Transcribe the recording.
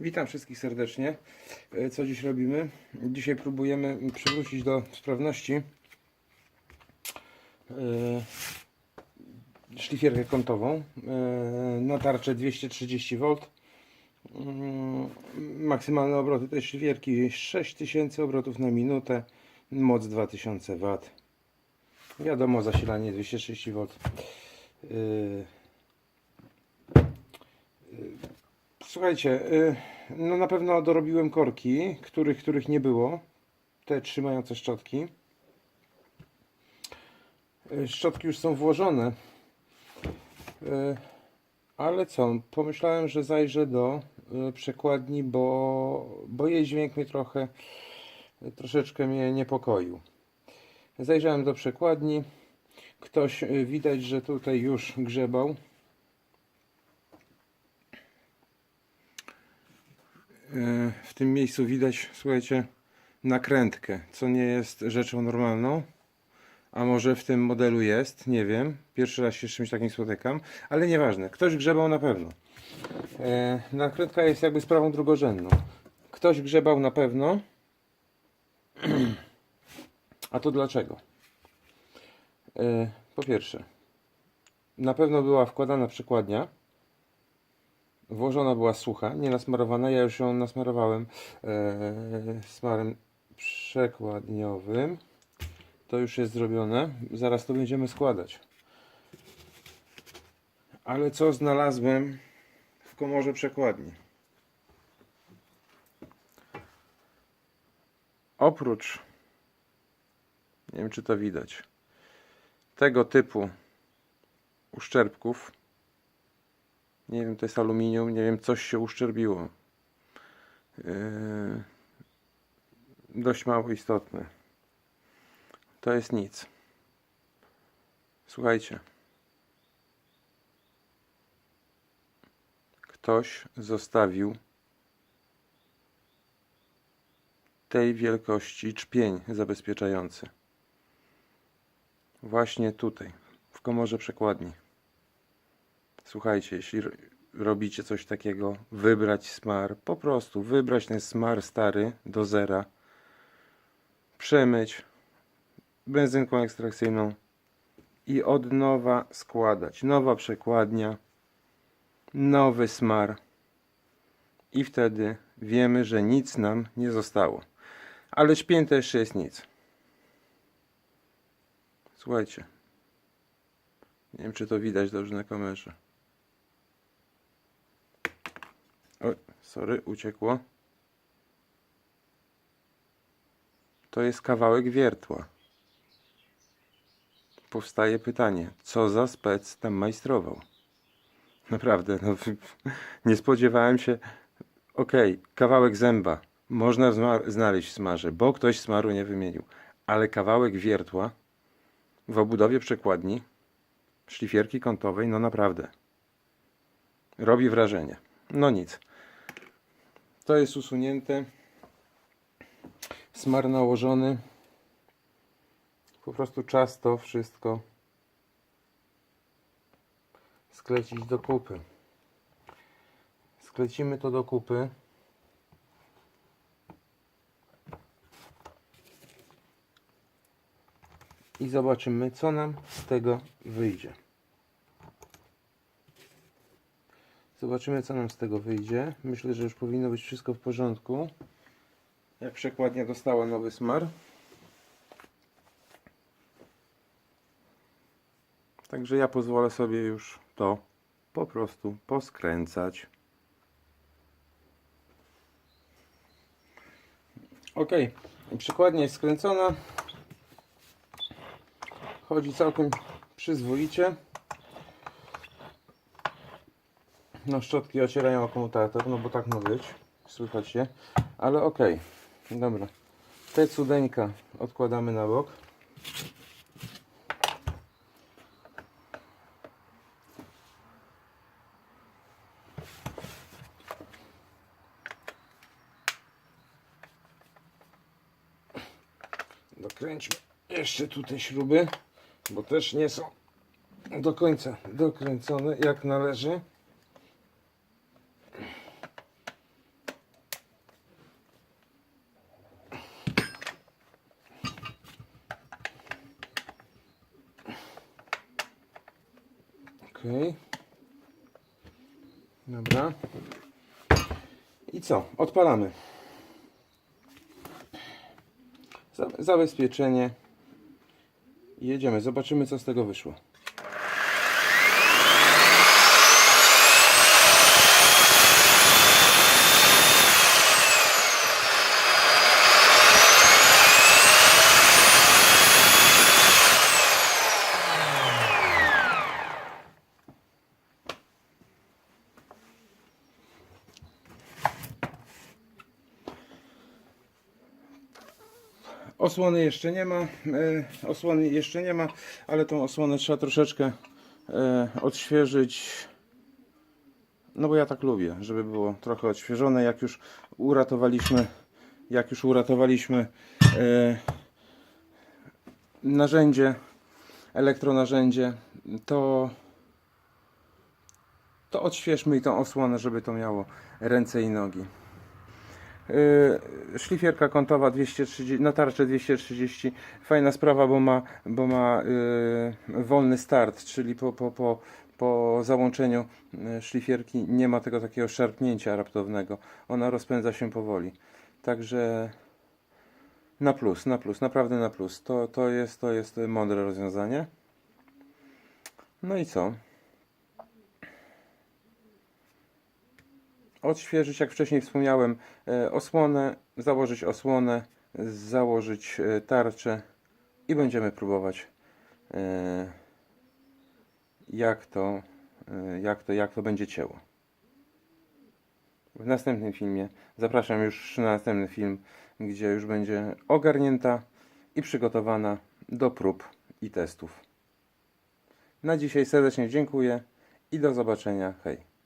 Witam wszystkich serdecznie. E, Co dziś robimy? Dzisiaj próbujemy przywrócić do sprawności e, szlifierkę kątową e, na tarczę 230V. Mm, Maksymalne obroty tej szlifierki 6000 obrotów na minutę, moc 2000 W. Wiadomo, zasilanie 230V. E, Słuchajcie, y, no na pewno dorobiłem korki, których, których nie było. Te trzymające szczotki. Y, Szczotki już są włożone. Y, Ale co? Pomyślałem, że zajrzę do przekładni, bo, bo jej dźwięk mnie trochę, troszeczkę mnie niepokoił. Zajrzałem do przekładni. Ktoś widać, że tutaj już grzebał. W tym miejscu widać, słuchajcie, nakrętkę, co nie jest rzeczą normalną. A może w tym modelu jest, nie wiem. Pierwszy raz się z czymś takim spotykam, ale nieważne. Ktoś grzebał na pewno. E, nakrętka jest jakby sprawą drugorzędną. Ktoś grzebał na pewno. A to dlaczego? E, po pierwsze, na pewno była wkładana przekładnia włożona była sucha, nie nasmarowana. Ja już ją nasmarowałem e, smarem przekładniowym. To już jest zrobione. Zaraz to będziemy składać. Ale co znalazłem w komorze przekładni? Oprócz, nie wiem czy to widać, tego typu uszczerbków, nie wiem, to jest aluminium, nie wiem, coś się uszczerbiło. Yy, dość mało istotne. To jest nic. Słuchajcie. Ktoś zostawił tej wielkości czpień zabezpieczający. Właśnie tutaj, w komorze przekładni. Słuchajcie, jeśli ro- robicie coś takiego, wybrać smar, po prostu wybrać ten smar stary do zera, przemyć benzynką ekstrakcyjną i od nowa składać. Nowa przekładnia, nowy smar i wtedy wiemy, że nic nam nie zostało. Ale śpięte jeszcze jest nic. Słuchajcie. Nie wiem, czy to widać dobrze na kamerze. Oj, sorry, uciekło. To jest kawałek wiertła. Powstaje pytanie, co za spec tam majstrował? Naprawdę, no, nie spodziewałem się. Okej, kawałek zęba. Można znaleźć w smarze, bo ktoś smaru nie wymienił. Ale kawałek wiertła w obudowie przekładni, szlifierki kątowej, no naprawdę. Robi wrażenie. No nic. To jest usunięte. Smar nałożony. Po prostu czas to wszystko sklecić do kupy. Sklecimy to do kupy. I zobaczymy, co nam z tego wyjdzie. Zobaczymy, co nam z tego wyjdzie. Myślę, że już powinno być wszystko w porządku. Jak przekładnia dostała nowy smar. Także ja pozwolę sobie już to po prostu poskręcać. Ok, przekładnia jest skręcona. Chodzi całkiem przyzwoicie. No szczotki ocierają akumulator, no bo tak ma być. Słychać się. Ale okej. Dobra. Te cudeńka odkładamy na bok. Dokręćmy jeszcze tutaj śruby, bo też nie są do końca dokręcone jak należy. Okej. Dobra. I co? Odpalamy. Za- Zabezpieczenie. Jedziemy. Zobaczymy, co z tego wyszło. Osłony jeszcze nie ma. e, Osłony jeszcze nie ma, ale tą osłonę trzeba troszeczkę e, odświeżyć. No bo ja tak lubię, żeby było trochę odświeżone. Jak już uratowaliśmy, jak już uratowaliśmy e, narzędzie, elektronarzędzie, to to odświeżmy i tą osłonę, żeby to miało ręce i nogi. Yy, szlifierka kątowa 230, na tarczę 230. Fajna sprawa, bo ma, bo ma yy, wolny start, czyli po, po, po, po załączeniu yy, szlifierki nie ma tego takiego szarpnięcia raptownego. Ona rozpędza się powoli. Także na plus, na plus, naprawdę na plus. To, to, jest, to jest mądre rozwiązanie. No i co? Odświeżyć, jak wcześniej wspomniałem, e, osłonę, założyć osłonę, założyć e, tarczę i będziemy próbować e, jak to, jak to, jak to będzie cięło. W następnym filmie zapraszam już na następny film, gdzie już będzie ogarnięta i przygotowana do prób i testów. Na dzisiaj serdecznie dziękuję i do zobaczenia. Hej.